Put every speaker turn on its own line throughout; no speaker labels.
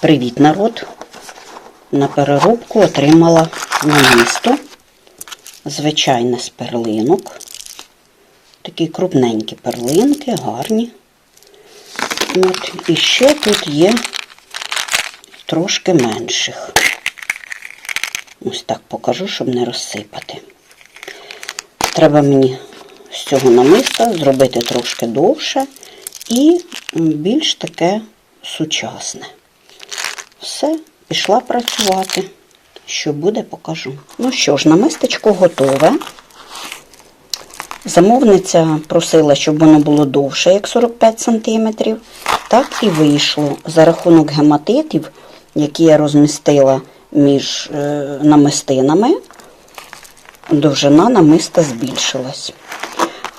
Привіт, народ! На переробку отримала намисто. Звичайне з перлинок. Такі крупненькі перлинки, гарні. От. І ще тут є трошки менших. Ось так покажу, щоб не розсипати. Треба мені з цього намиста зробити трошки довше і більш таке сучасне. Все, пішла працювати. Що буде, покажу. Ну що ж, намистечко готове. Замовниця просила, щоб воно було довше, як 45 см. Так і вийшло. За рахунок гематитів, які я розмістила між е, намистинами, довжина намиста збільшилась.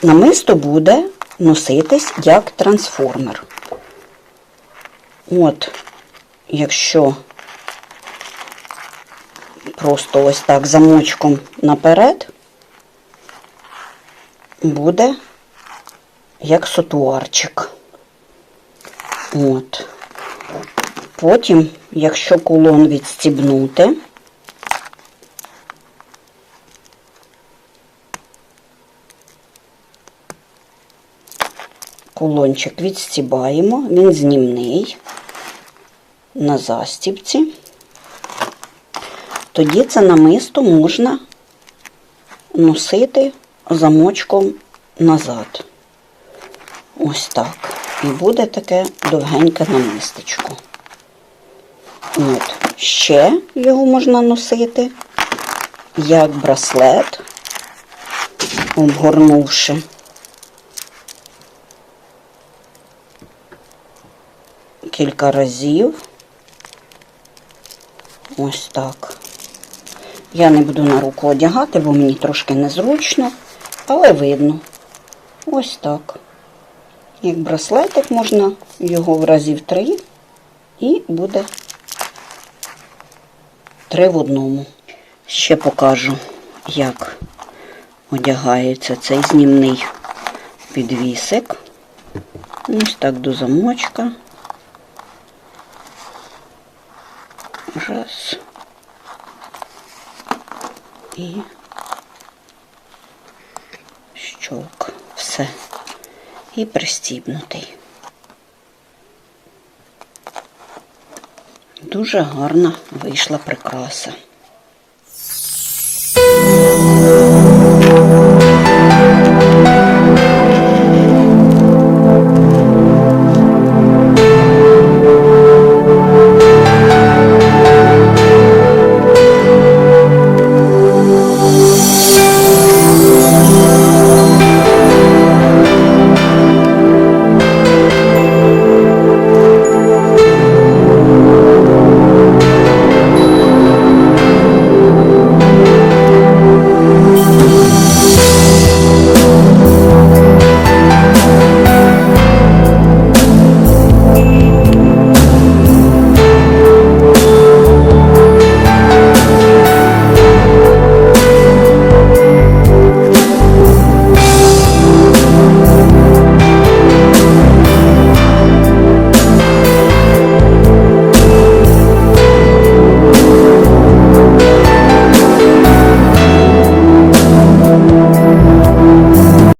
Намисто буде носитись як трансформер. От, якщо просто ось так замочком наперед, буде як сотуарчик. От. Потім, якщо кулон відстібнути, кулончик відстібаємо, він знімний на застібці. Тоді це намисто можна носити замочком назад. Ось так. І буде таке довгеньке намистечко. От. Ще його можна носити як браслет, обгорнувши. Кілька разів. Ось так. Я не буду на руку одягати, бо мені трошки незручно, але видно. Ось так. Як браслетик можна його в разів три і буде три в одному. Ще покажу, як одягається цей знімний підвісик. Ось так до замочка. Раз. І щолк. Все. І пристібнутий. Дуже гарна вийшла прикраса.